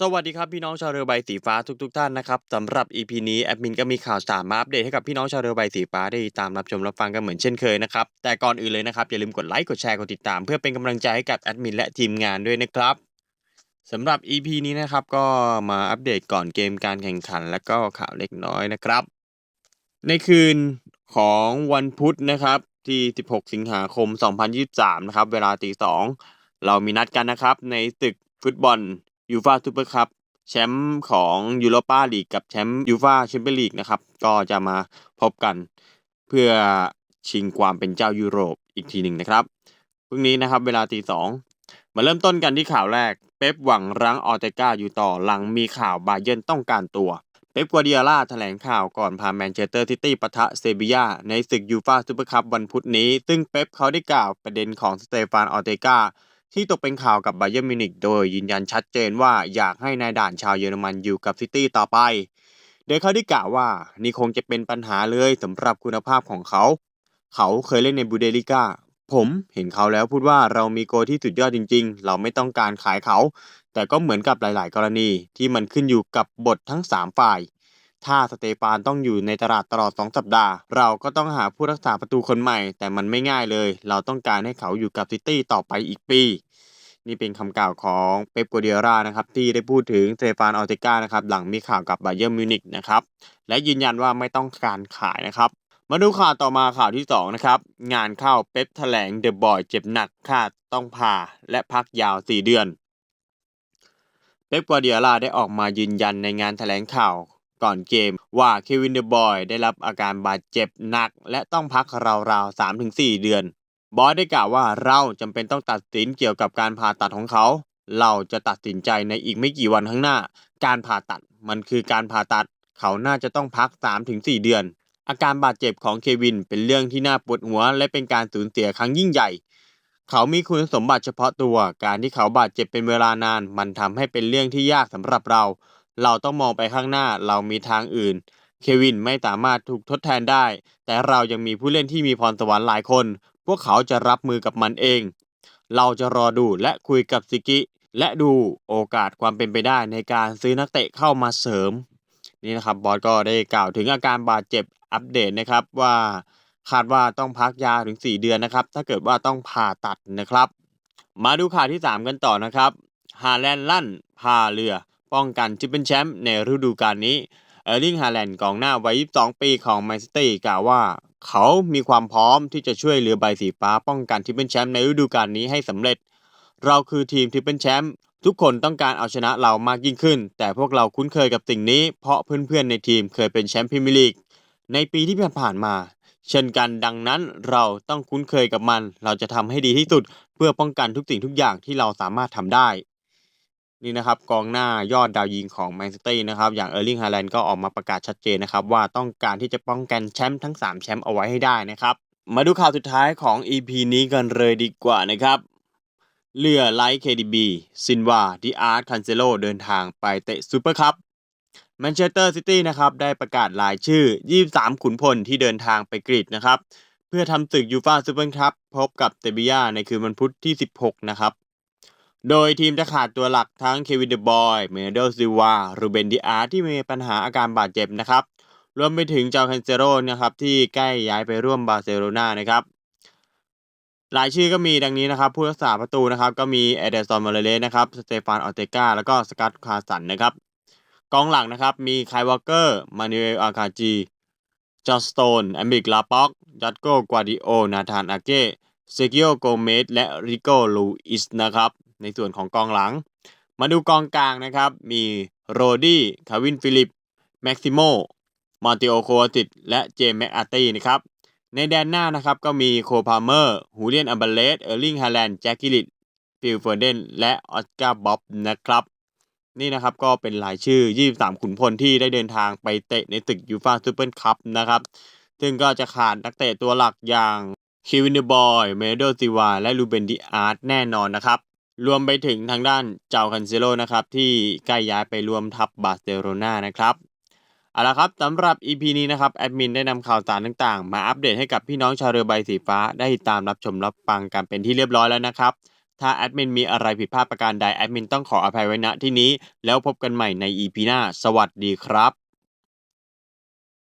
สวัสดีครับพี่น้องชาวเรือใบสีฟ้าทุกๆท่านนะครับสำหรับ EP นี้แอดมินก็มีข่าวสารมาอัปเดตให้กับพี่น้องชาวเรือใบสีฟ้าได้ตามรับชมรับฟังกันเหมือนเช่นเคยนะครับแต่ก่อนอื่นเลยนะครับอย่าลืมกดไลค์กดแชร์กดติดตาม เพื่อเป็นกำลังใจให้กับแอดมินและทีมงานด้วยนะครับสำหรับ EP นี้นะครับก็มาอัปเดตก่อนเกมการแข่งขัน และก็ข่าวเล็กน้อยนะครับ ในคืนของวันพุธนะครับที่ 16 สิงหาคม 2023 นะครับเวลาตีสเรามีนัดกันนะครับในศึกฟุตบอล ยูฟาซูเปอร์คัพแชมป์ของยูโรปาลีกกับแชมป์ยูฟาแชมเปี้ยนลีกนะครับ ก็จะมาพบกันเพื่อชิงความเป็นเจ้ายุโรปอีกทีหนึ่งนะครับพรุ่งนี้นะครับเวลาตีสองมาเริ่มต้นกันที่ข่าวแรก เป๊ปหวังรั้งออเตกาอยู่ต่อหลังมีข่าวบาเยิร์นต้องการตัว เป๊ปกัวเดียล่าแถลงข่าวก่อนพาแมนเชสเตอร์ซิตี้ปะทะเซบียาในศึกยูฟาซูเปอร์คัพวันพุธนี้ ซึ่งเป๊ปเขาได้กล่าวประเด็นของสเตฟานออเตกา ที่ตกเป็นข่าวกับไบเยอร์มิวนิกโดยยืนยันชัดเจนว่าอยากให้นายด่านชาวเยอรมันอยู่กับซิตี้ต่อไป โดยเขาได้กล่าวว่านี่คงจะเป็นปัญหาเลยสำหรับคุณภาพของเขา เขาเคยเล่นในบูเดลิก้าผมเห็นเขาแล้วพูดว่าเรามีโกที่สุดยอดจริง ๆ เราไม่ต้องการขายเขา แต่ก็เหมือนกับหลาย ๆ กรณีที่มันขึ้นอยู่กับบททั้ง 3 ฝ่าย ถ้าสเตฟานต้องอยู่ในตลาดตลอด 2 สัปดาห์ เราก็ต้องหาผู้รักษาประตูคนใหม่ แต่มันไม่ง่ายเลย เราต้องการให้เขาอยู่กับซิตี้ต่อไปอีกปี นี่เป็นคำกล่าวของเป๊ปกัวเดียร่านะครับที่ได้พูดถึงสเตฟานออเตกานะครับหลังมีข่าวกับไบเยอร์มิวนิกนะครับและยืนยันว่าไม่ต้องการขายนะครับมาดูข่าวต่อมาข่าวที่ 2 นะครับ งานเข้าเป๊ปแถลงเดอะบอยเจ็บหนักคาดต้องผ่าและพักยาว 4 เดือน เป๊ปกัวเดียล่าได้ออกมายืนยันในงานแถลงข่าว ก่อนเกมว่าเควินเดอะบอยได้รับอาการบาดเจ็บหนัก และต้องพักราวๆ 3-4 เดือน บอยได้กล่าวว่าเราจำเป็นต้องตัดสินเกี่ยวกับการผ่าตัดของเขา เราจะตัดสินใจในอีกไม่กี่วันข้างหน้า การผ่าตัดมันคือการผ่าตัด เขาน่าจะต้องพัก 3-4 เดือน อาการบาดเจ็บของเควินเป็นเรื่องที่น่าปวดหัว และเป็นการสูญเสียครั้งยิ่งใหญ่เขามีคุณสมบัติเฉพาะตัว การที่เขาบาดเจ็บเป็นเวลานาน มันทำให้เป็นเรื่องที่ยากสำหรับเรา เราต้องมองไปข้างหน้าเรามีทางอื่น เควินไม่สามารถถูกทดแทนได้ แต่เรายังมีผู้เล่นที่มีพรสวรรค์หลายคน พวกเขาจะรับมือกับมันเอง เราจะรอดูและคุยกับซิกิ และดูโอกาสความเป็นไปได้ในการซื้อนักเตะเข้ามาเสริม นี่นะครับบอสก็ได้กล่าวถึงอาการบาดเจ็บอัปเดตนะครับว่าคาดว่าต้องพักยาถึง 4 เดือนนะครับ ถ้าเกิดว่าต้องผ่าตัดนะครับ มาดูข่าวที่ 3 กันต่อนะครับ ฮาแลนด์ลั่นพาเรือ ป้องกันที่เป็นแชมป์ในฤดูกาลนี้ เออร์ลิง ฮาแลนด์กองหน้าวัย 22 ปีของแมนซิตี้กล่าวว่า เขามีความพร้อมที่จะช่วยเรือใบสีฟ้าป้องกันที่เป็นแชมป์ในฤดูกาลนี้ให้สำเร็จ เราคือทีมที่เป็นแชมป์ทุกคนต้องการเอาชนะเรามากยิ่งขึ้น แต่พวกเราคุ้นเคยกับสิ่งนี้ เพราะเพื่อนๆในทีมเคยเป็นแชมป์พรีเมียร์ลีกในปีที่ผ่านมา เช่นกันดังนั้นเราต้องคุ้นเคยกับมัน เราจะทำให้ดีที่สุด เพื่อป้องกันทุกสิ่งทุกอย่างที่เราสามารถทำได้ นี่นะครับกองหน้ายอดดาวยิงของแมนซิตี้นะครับอย่างเออร์ลิงฮาแลนด์ก็ออกมาประกาศชัดเจนนะครับว่าต้องการที่จะป้องกันแชมป์ทั้ง 3 แชมป์เอาไว้ให้ได้นะครับ มาดูข่าวสุดท้ายของ EP นี้กันเลยดีกว่านะครับเรือไลท์ KDB ซินวาดิอาร์ตคันเซโลเดินทางไปเตะซูเปอร์คัพแมนเชสเตอร์ซิตี้นะครับได้ประกาศรายชื่อ 23 ขุนพลที่เดินทางไปกรีกนะครับ เพื่อทำศึกยูฟาซูเปอร์คัพพบกับเตบิยาในคืนวันพุธที่ 16 นะครับ โดยทีมจะขาดตัวหลักทั้งเควินเดบอยเมเดลซิวารูเบนดิอาร์ที่มีปัญหาอาการบาดเจ็บนะครับ รวมไปถึงเจ้าคันเซโรนะครับที่ใกล้ย้ายไปร่วมบาร์เซโลนานะครับรายชื่อก็มีดังนี้นะครับ ผู้รักษาประตูนะครับ ก็มีเอเดอร์ซอนมาเลเลสนะครับสเตฟานออเตกาแล้วก็สกัตคาสันนะครับ กองหลังนะครับมีไควอเกอร์มานูเอลอาคาจีจอสโตนแอมบิกลาป็อกจัดโกกวาดิโอนาธานอาเก้เซกิโอโกเมสและริโกลูอิสนะครับ ในส่วนของกองหลัง มาดูกองกลางนะครับ มีโรดี้คาวินฟิลิป แม็กซิโมมอนติโอโคติดและเจมส์แม็กอาร์ตี้นะครับ ในแดนหน้านะครับก็มีโคพาเมอร์ฮูเลียนอัมเบเลสเออร์ลิงฮาแลนด์แจ็คกิลิตฟิลเฟอร์เดนและออสการ์บ๊อบนะครับ นี่นะครับก็เป็นรายชื่อ 23 ขุนพลที่ได้เดินทางไปเตะในตึกยูฟาซูเปอร์คัพนะครับ ซึ่งก็จะขาดนักเตะตัวหลักอย่างคิวินเดบอย เมโดซิวา และลูเบนดิอาร์ตแน่นอนนะครับ รวมไปถึงทางด้านเจ้าคันเซโลนะครับ ที่ใกล้ย้ายไปรวมทัพบาร์เซโลนานะครับเอาละครับสำหรับ EP นี้นะครับแอดมินได้นำข่าวสารต่างๆ มาอัปเดตให้กับพี่น้องชาวเรือใบสีฟ้าได้ตามรับชมรับฟังกันเป็นที่เรียบร้อยแล้วนะครับ ถ้าแอดมินมีอะไรผิดพลาดประการใดแอดมินต้องขออภัยไว้ณที่นี้ แล้วพบกันใหม่ใน EP หน้า สวัสดีครับ